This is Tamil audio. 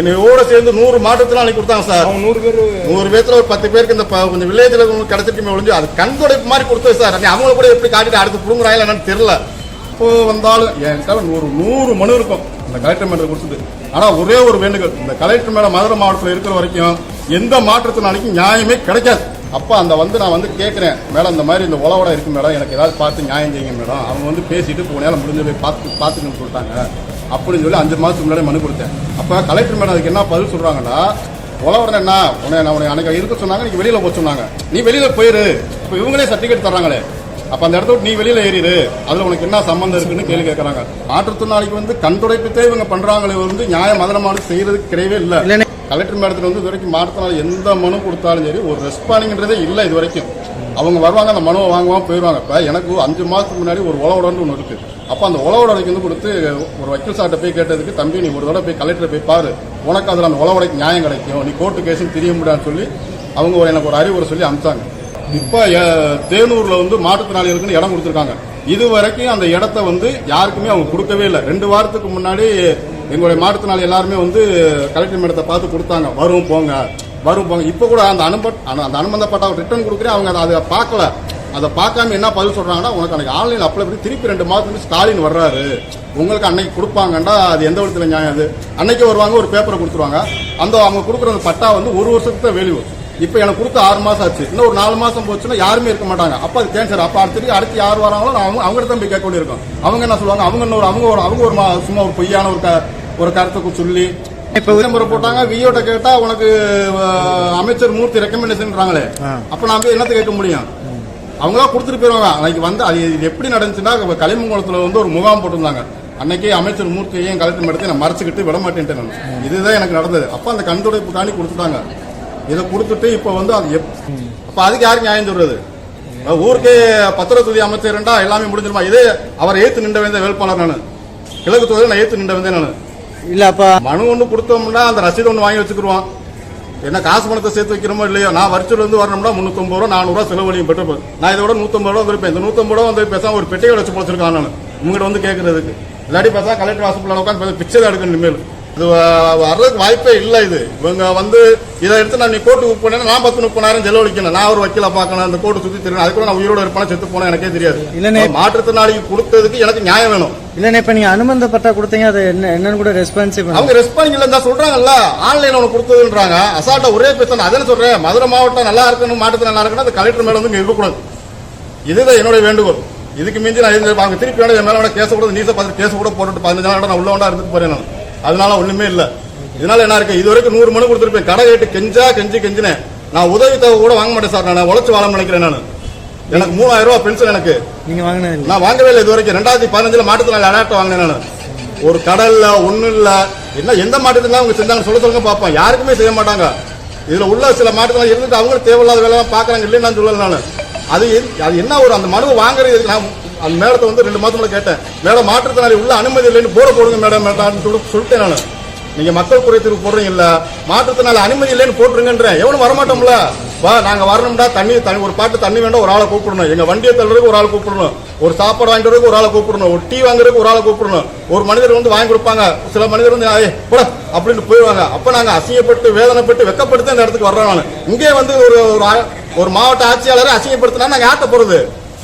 என்னையோட சேர்ந்து நூறு மாற்றுத்திறனாளி கொடுத்தாங்க சார். அவங்க நூறு பேர். நூறு பேர்த்துல ஒரு பத்து பேருக்கு இந்த கொஞ்சம் வில்லேஜ்ல கிடைச்சிருக்குமே ஒழிஞ்சு அது கண் துடைப்பு மாதிரி கொடுத்தது சார். நீ அவங்கள கூட எப்படி காட்டிட்டு அடுத்து புடுங்குறாங்க என்னன்னு தெரியல. இப்போ வந்தாலும் என்கிட்ட ஒரு நூறு மனு இருக்கும். இந்த கலெக்டர் மேடம் கொடுத்தது ஆனா ஒரே ஒரு வேண்டுகோள் இந்த கலெக்டர் மேடம் மதுரை மாவட்டத்தில் இருக்கிற வரைக்கும் எந்த மாற்றத்தினாலைக்கும் நியாயமே கிடைக்காது. அப்ப அந்த வந்து நான் வந்து கேட்கிறேன் மேடம் இந்த மாதிரி இந்த உழவோட இருக்கு மேடம். எனக்கு ஏதாவது பார்த்து நியாயம் செய்யுங்க மேடம். அவங்க வந்து பேசிட்டு போனால முடிஞ்ச போய் பார்த்து பார்த்துக்கணும்னு சொல்லிட்டாங்க. அப்படின்னு சொல்லி அஞ்சு மாசத்துக்கு முன்னாடி மனு கொடுத்தேன். அப்ப கலெக்டர் மேடம் அதுக்கு என்ன பதில் சொல்றாங்கன்னா உழவுறேன் என்ன உன்னை நான் உன்னை அன்னைக்கு இருக்க சொன்னாங்க நீங்க வெளியில போக சொன்னாங்க. நீ வெளியில போயிரு. இப்ப இவங்களே சர்டிபிகேட் தர்றாங்களே. அப்ப அந்த இடத்த விட்டு நீ வெளியில ஏறிடு அதுல உனக்கு என்ன சம்பந்தம் இருக்குன்னு கேள்வி கேட்கறாங்க மாற்றுத்திறனாளிக்கு வந்து கண் துடைப்பத்தே இவங்க பண்றாங்களே வந்து நியாயம் மதனமானது செய்யறதுக்கு கிடையவே இல்லை. கலெக்டர் மேடத்துல வந்து இது வரைக்கும் மாற்றுத்திறனாளி எந்த மனு கொடுத்தாலும் சரி ஒரு ரெஸ்பாண்டிங்கிறதே இல்லை இது வரைக்கும். அவங்க வருவாங்க அந்த மனுவை வாங்குவாங்க போயிடுவாங்க. இப்போ எனக்கு ஒரு அஞ்சு மாதத்துக்கு முன்னாடி ஒரு உழவுடன்னு ஒன்று இருக்குது அப்போ அந்த உழவுடைக்கு வந்து கொடுத்து ஒரு வக்கீல் சார்ட்ட போய் கேட்டதுக்கு தம்பி நீ ஒரு தடவை போய் கலெக்டர் போய் பாரு. உனக்கு அதில் அந்த உழவுடைக்கு நியாயம் கிடைக்கும். நீ கோர்ட்டு கேஸும் தெரிய முடியாதுன்னு சொல்லி அவங்க ஒரு எனக்கு ஒரு அறிவுரை சொல்லி அனுப்பிச்சாங்க. இப்போ தேனூரில் தேனூர்ல வந்து மாற்றுத்திறனாளிகளுக்குன்னு இடம் கொடுத்துருக்காங்க. இது வரைக்கும் அந்த இடத்த வந்து யாருக்குமே அவங்க கொடுக்கவே இல்லை. ரெண்டு வாரத்துக்கு முன்னாடி எங்களுடைய மாற்றுத்திறனாளி எல்லாருமே வந்து கலெக்டர் மேடத்தை பார்த்து கொடுத்தாங்க. வரும் போங்க. வரும். போங்க கூட அந்த அனுப அந்த- அந்த ரிட்டர்ன் கொடுக்குறேன். அவங்க அதை- அதை பார்க்கல. அதை பார்க்காம என்ன பதில் சொல்றாங்கன்னா உனக்கு அன்னைக்கு ஆன்லைன் அப்ளை பண்ணி திருப்பி ரெண்டு மாதத்துக்கு ஸ்டாலின் வர்றாரு. உங்களுக்கு அன்னைக்கு கொடுப்பாங்கண்டா அது எந்த விதத்துல நியாயம் அது? அன்னைக்கு வருவாங்க ஒரு பேப்பரை கொடுத்துருவாங்க. அந்த அவங்க கொடுக்குற அந்த பட்டா வந்து ஒரு வருஷத்துக்கு தான் வேல்யூ இப்போ எனக்கு கொடுத்த ஆறு மாசம் ஆச்சு. இன்னும் ஒரு நாலு மாசம் போச்சுன்னா யாருமே இருக்க மாட்டாங்க. அப்போ அது கேன்சர் அப்போ அடுத்து அடுத்து யார் வராங்களோ நான் அவங்க அவங்ககிட்ட தான் போய் கேட்க வேண்டியிருக்கும். அவங்க என்ன சொல்லுவாங்க? அவங்க இன்னொரு அவங்க ஒரு அவங்க ஒரு சும்மா ஒரு பொய்யான ஒரு ஒரு கருத்தை சொல்லி இப்ப முறை போட்டாங்க விஓட்ட கேட்டா உனக்கு அமைச்சர் மூர்த்தி ரெக்கமெண்டேஷன்றாங்களே அப்ப நான் போய் என்னத்தை கேட்க முடியும்? அவங்களா கொடுத்துட்டு போயிருவாங்க. அன்னைக்கு வந்து அது இது எப்படி நடந்துச்சுன்னா கலிமங்கலத்துல வந்து ஒரு முகாம் போட்டிருந்தாங்க. அன்னைக்கே அமைச்சர் மூர்த்தியையும் கலெக்டர் மேடத்தை நான் மறைச்சுக்கிட்டு விட மாட்டேன்ட்டேன் இதுதான் எனக்கு நடந்தது. அப்ப அந்த கண்துடைப்பு காணி கொடுத்துட்டாங்க. இதை கொடுத்துட்டு இப்ப வந்து அது அப்ப அதுக்கு யாருக்கு நியாயம் சொல்றது? ஊருக்கே பத்திரத்துறை அமைச்சர்ண்டா எல்லாமே முடிஞ்சிருமா? இதே அவர் ஏத்து நின்ற வேண்டிய வேட்பாளர் நான். கிழக்கு தொகுதியில் நான் ஏத்து நின்ற வேண்டிய நான். இல்ல அப்ப மனு ஒன்று கொடுத்தோம்னா அந்த ரசீது ஒன்று வாங்கி வச்சுக்கிருவோம் என்ன காசு பணத்தை சேர்த்து வைக்கிறோமோ இல்லையோ? நான் வரிச்சல் வந்து வரணும்னா முந்நூற்றம்பது ரூபா நானூறுரூவா செலவழியும் பெற்று நான் இதோட நூற்றம்பது ரூபா வந்திருப்பேன். இந்த நூற்றம்பது ரூபா வந்து பேசாம ஒரு பெட்டியை வச்சு போச்சிருக்கான் நான். உங்ககிட்ட வந்து கேட்கறதுக்கு இல்லாட்டி பேசா கலெக்டர் ஹாஸ்பிட்டல் உட்காந்து பிச்சை தான் எடுக்கணும் இனிமேல். இது வர்றதுக்கு வாய்ப்பே இல்லை இது. இவங்க வந்து இதை எடுத்து நான் நீ கோர்ட்டுக்கு போனேன்னா நான் பத்து முப்பதாயிரம் செலவழிக்கணும். நான் ஒரு வக்கீல பார்க்கணும். அந்த கோர்ட்டு சுத்தி தெரியும் அது கூட நான் உயிரோட இருப்பான? செத்து போனா எனக்கே தெரியாது. மாற்றுத்திறனாளிக்கு கொடுத்ததுக்கு எனக்கு நியாயம் வேணும். இல்லண்ணே இப்ப நீங்க அனுமந்த பட்டா கொடுத்தீங்க அது என்ன என்னன்னு கூட ரெஸ்பான்சிவ் அவங்க ரெஸ்பான்ஸ் இல்ல சொல்றாங்கல்ல. ஆன்லைன் ஒன்று கொடுத்ததுன்றாங்க. அசால்ட்டா ஒரே பேச நான் அதானே சொல்றேன். மதுரை மாவட்டம் நல்லா இருக்கணும் மாவட்டத்தில் நல்லா இருக்கணும் அந்த கலெக்டர் மேல வந்து இங்க இருக்கக்கூடாது. இதுதான் என்னுடைய வேண்டுகோள். இதுக்கு மிஞ்சி நான் அவங்க திருப்பி வேணும் என் மேல வேணா கேஸ் கூட நீச பார்த்து கேஸ் கூட போட்டுட்டு பதினஞ்சு நாள் நான் உள்ள இருந்துட்டு போறேன் நான். அதனால ஒண்ணுமே இல்ல. இதனால என்ன இருக்கு? இது வரைக்கும் நூறு மனு கொடுத்துருப்பேன். கடை கேட்டு கெஞ்சா கெஞ்சி கெஞ்சினேன். நான் உதவி தொகை கூட வாங்க மாட்டேன் சார். நான் உழைச்சு வாழ நினைக்கிறேன் நான். எனக்கு மூவாயிரம் ரூபாய் பென்ஷன் எனக்கு. நீங்க வாங்கினது நான் வாங்கவே இல்லை இது வரைக்கும் ரெண்டாயிரத்தி பதினஞ்சுல மாட்டுத்திறனாளி அடாப்ட் வாங்கினேன் நான். ஒரு கடல்ல ஒண்ணும் இல்ல. என்ன எந்த மாட்டுத்திறனாலும் அவங்க செஞ்சாங்க சொல்ல சொல்லுங்க பார்ப்போம் யாருக்குமே செய்ய மாட்டாங்க. இதுல உள்ள சில மாட்டுத்திறனாளி இருந்துட்டு அவங்களும் தேவையில்லாத வேலை பாக்குறாங்க இல்லைன்னு நான் சொல்லல நான். அது அது என்ன ஒரு அந்த மனுவை வாங்குறது? நான் அந்த மேடத்தை வந்து ரெண்டு மாசம் கேட்டேன். மேடம் மாற்றுத்திறனாளி உள்ள அனுமதி இல்லைன்னு போட போடுங்க மேடம் மேடம் சொல்லிட்டேன் நான். நீங்க மக்கள் குறை தீர்வு போடுறீங்க இல்ல மாற்றத்தினால அனுமதி இல்லைன்னு போட்டுருங்கன்றேன். எவனும் வரமாட்டோம்ல? வா நாங்க வரணும்டா தண்ணி தண்ணி ஒரு பாட்டு தண்ணி வேண்டாம் ஒரு ஆளை கூப்பிடணும். எங்க வண்டியை தள்ளுறதுக்கு ஒரு ஆளை கூப்பிடணும். ஒரு சாப்பாடு வாங்கிட்டு ஒரு ஆளை கூப்பிடணும். ஒரு டீ வாங்குறதுக்கு ஒரு ஆளை கூப்பிடணும். ஒரு மனிதர் வந்து வாங்கி கொடுப்பாங்க. சில மனிதர் வந்து ஆயே போட அப்படின்னு போயிடுவாங்க. அப்ப நாங்க அசிங்கப்பட்டு வேதனைப்பட்டு வெக்கப்பட்டு தான் இந்த இடத்துக்கு வர்றோம் இங்கே வந்து ஒரு ஒரு ஆ- ஒரு மாவட்ட ஆட்சியாளரை அசிங்கப்படுத்தினா நாங்க ஆட்ட போறது?